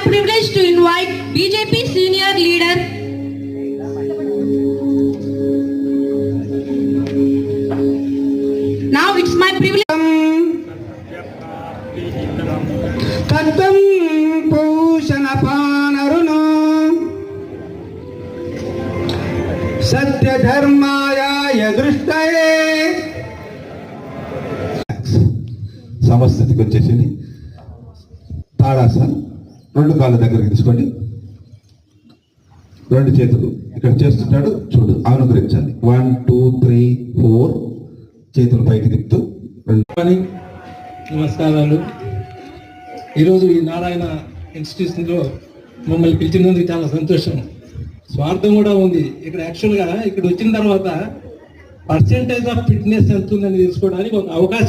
privilege to invite BJP senior leader Now it's my privilege సత్యధర్మాయ దృష్టయే సమస్థితికి వచ్చేసింది తాడాసన్ రెండు కాళ్ళ దగ్గరికి తీసుకోండి. రెండు చేతులు ఇక్కడ చేస్తుంటాడు. చూడు అనుగ్రహించాలి. వన్ టూ త్రీ ఫోర్ చేతులు పైకి తిప్పుతూ రెండు నమస్కారాలు. ఈరోజు ఈ నారాయణ ఇన్స్టిట్యూషన్లో మమ్మల్ని పిలిచినందుకు చాలా సంతోషం. స్వార్థం కూడా ఉంది. ఇక్కడ యాక్చువల్గా ఇక్కడ వచ్చిన తర్వాత పర్సెంటేజ్ ఆఫ్ ఫిట్నెస్ ఎంత ఉందని తెలుసుకోవడానికి ఒక అవకాశం